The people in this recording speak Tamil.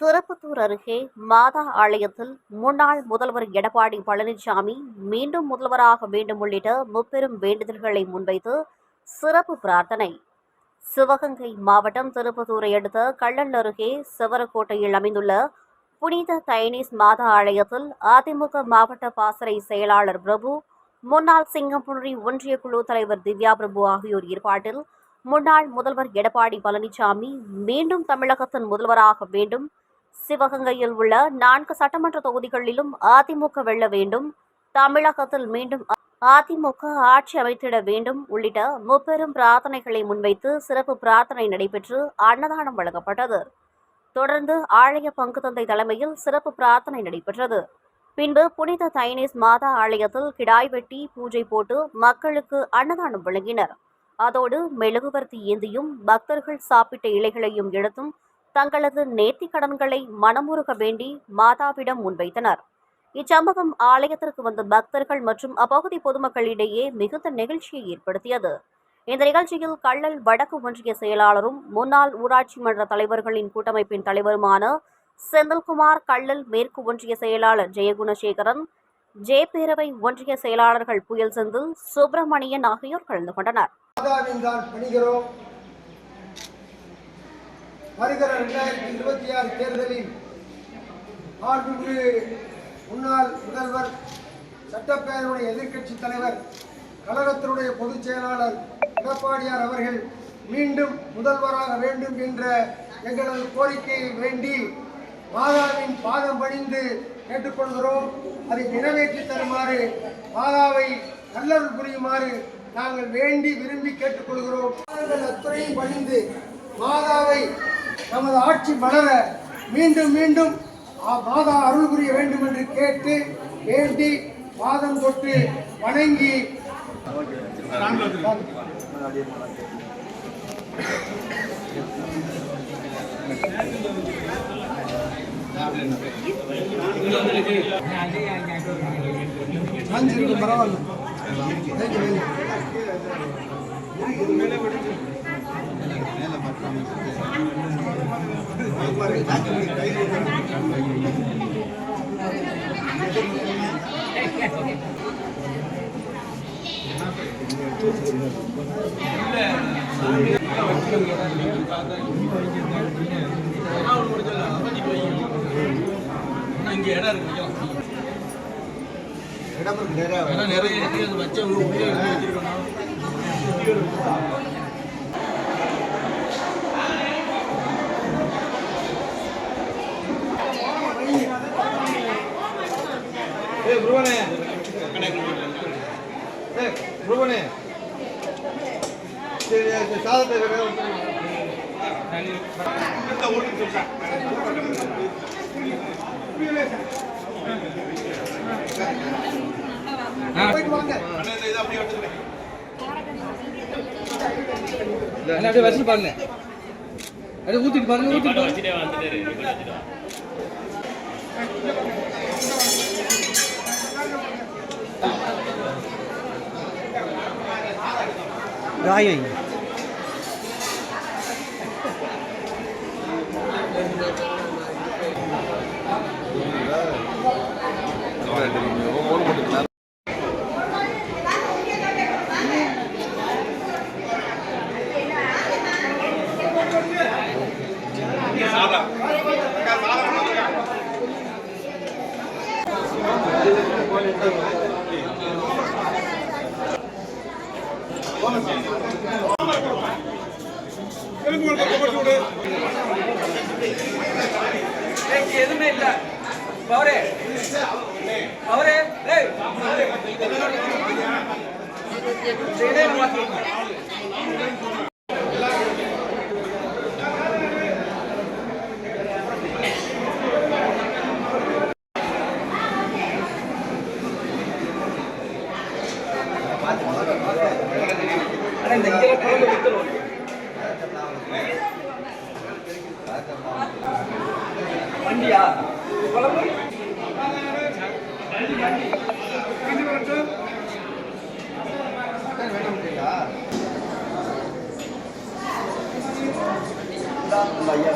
திருப்பத்தூர் அருகே மாதா ஆலயத்தில் முன்னாள் முதல்வர் எடப்பாடி பழனிசாமி மீண்டும் முதல்வராக வேண்டும் உள்ளிட்ட முப்பெரும் வேண்டுதல்களை முன்வைத்து சிறப்பு பிரார்த்தனை. சிவகங்கை மாவட்டம் திருப்பத்தூரை அடுத்த கள்ளல் அருகே சிவரக்கோட்டையில் அமைந்துள்ள புனித தைனீஸ் மாதா ஆலயத்தில் அதிமுக மாவட்ட பாசறை செயலாளர் பிரபு முன்னாள் சிங்கம்புணரி ஒன்றிய குழு தலைவர் திவ்யா பிரபு ஆகியோர் ஏற்பாட்டில் முன்னாள் முதல்வர் எடப்பாடி பழனிசாமி மீண்டும் தமிழகத்தின் முதல்வராக வேண்டும் சிவகங்கையில் உள்ள நான்கு சட்டமன்ற தொகுதிகளிலும் அதிமுக வெல்ல வேண்டும். தமிழகத்தில் மீண்டும் அதிமுக ஆட்சி அமைத்திட வேண்டும் உள்ளிட்ட முப்பெரும் பிரார்த்தனைகளை முன்வைத்து சிறப்பு பிரார்த்தனை நடைபெற்று அன்னதானம் வழங்கப்பட்டது. தொடர்ந்து ஆலய பங்கு தந்தை தலைமையில் சிறப்பு பிரார்த்தனை நடைபெற்றது. பின்பு புனித தைனேஸ் மாதா ஆலயத்தில் கிடாய் வெட்டி பூஜை போட்டு மக்களுக்கு அன்னதானம் வழங்கினர். அதோடு மெழுகுவர்த்தி ஏந்தியும் பக்தர்கள் சாப்பிட்ட இலைகளையும் எடுத்தும் தங்களது நேர்த்திக் கடன்களை மனமுருக வேண்டி மாதாவிடம் முன்வைத்தனர். இச்சம்பவம் ஆலயத்திற்கு வந்த பக்தர்கள் மற்றும் அப்பகுதி பொதுமக்களிடையே மிகுந்த நெகிழ்ச்சியை ஏற்படுத்தியது. இந்த நிகழ்ச்சியில் கள்ளல் வடக்கு ஒன்றிய செயலாளரும் முன்னாள் ஊராட்சி மன்ற தலைவர்களின் கூட்டமைப்பின் தலைவருமான செந்தில்குமார் கள்ளல் மேற்கு ஒன்றிய செயலாளர் ஜெயகுணசேகரன் ஜே பேரவை ஒன்றிய செயலாளர்கள் புயல் செந்தில் சுப்பிரமணியன் ஆகியோர் கலந்து கொண்டனர். வருகிற ரெண்டாயிரத்தி இருபத்தி ஆறு தேர்தலில் மாண்புமிகு முன்னாள் முதல்வர் சட்டப்பேரவையுடைய எதிர்க்கட்சி தலைவர் கழகத்தினுடைய பொதுச் செயலாளர் எடப்பாடியார் அவர்கள் மீண்டும் முதல்வராக வேண்டும் என்ற எங்களது கோரிக்கையை வேண்டி மாதாவின் பாதம் பணிந்து கேட்டுக்கொள்கிறோம். அதை நிறைவேற்றி தருமாறு மாதாவை நல்லருள் புரியுமாறு நாங்கள் வேண்டி விரும்பி கேட்டுக்கொள்கிறோம். அத்துறையும் பணிந்து மாதாவை நமது ஆட்சி மலர மீண்டும் மீண்டும் மாதா அருள் புரிய வேண்டும் என்று கேட்டு வேண்டி பாதம் தொட்டு வணங்கி பரவாயில்ல. இங்க இடம் இருக்கு வைக்கலாம். இடம் நிறைய இருக்கு உள்ளே வச்சிருக்கணும் அப்படியே வச்சு பாருங்க அப்படியே ஊத்திட்டு பாருங்க ஊத்திட்டு பாருங்க ராயை எதுவுமே இல்ல. அவரே. அவரே. ஏய். வண்டியா? குழம்பு ஐயா